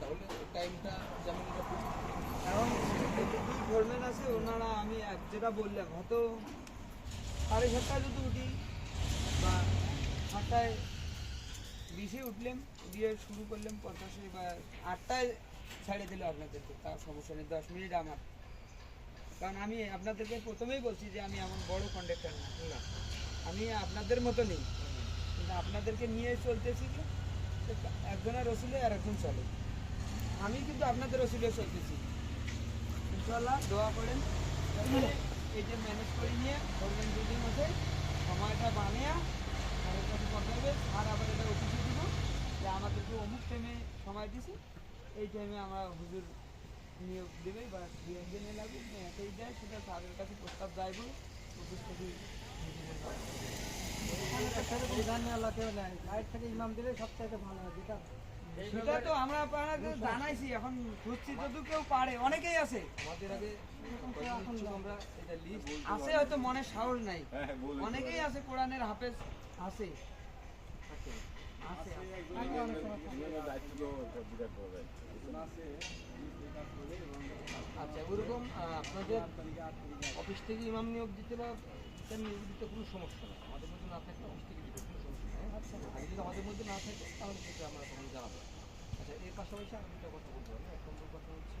তাহলে টাইমটা যেমন আছে, ওনারা আমি এক- যেটা বললাম, হয়তো সাড়ে সাতটায় উঠি বা সাতটায় বিশে শুরু বা আটটায় ছেড়ে দিল আপনাদেরকে তার সমস্যা নেই, দশ মিনিট আমার। কারণ আমি আপনাদেরকে প্রথমেই বলছি যে আমি এমন বড় কন্ডাক্টর না আমি আপনাদের মতো নেই কিন্তু আপনাদেরকে নিয়ে চলতেছি তো একজনের রসুলে আর একজন চলে। আমি কিন্তু আপনাদের রসুলে চলতেছি। ইনশাল্লাহ দোয়া করেন। এই যে ম্যানেজ করে নিয়ে ধরবেন দুদিন মধ্যে। সময়টা বানিয়ে স্যারের কাছে হবে। আর আবার এটা অফিসে দিব। যে আমাদেরকে অমুক টাইমে সময় দিছি, এই টাইমে আমরা হুজুর নিয়োগ দেবে বা দু একদিনে লাগবে এটাই দেয় সেটা স্যারের কাছে প্রস্তাব যাইব। অফিস থেকে হুজুরের বিধান নেওয়া কেউ নেয় বাইরে থেকে ইমাম দিলে সবচাইতে ভালো হয় যেটা সেটা তো আমরা আপনাকে জানাইছি এখন খুঁজছি যদি কেউ পারে অনেকেই আছে। আমাদের আগে আমরা এটা লিস্ট আছে হয়তো মনে সাহস নাই। অনেকেই আছে কোরআনের হাফেজ আছে। আচ্ছা ওরকম আপনাদের অফিস থেকে ইমাম নিয়োগ দিতে বা নিয়ে দিতে কোনো সমস্যা নেই। আমাদের মধ্যে না থাকলে অফিস থেকে দিতে কোনো সমস্যা নেই আচ্ছা আগে যদি আমাদের মধ্যে না থাকে, তাহলে সেটা আমরা তখন জানাব আচ্ছা এর পাশাপাশি আমি দুটা কথা বলতে পারি। এক নম্বর কথা হচ্ছে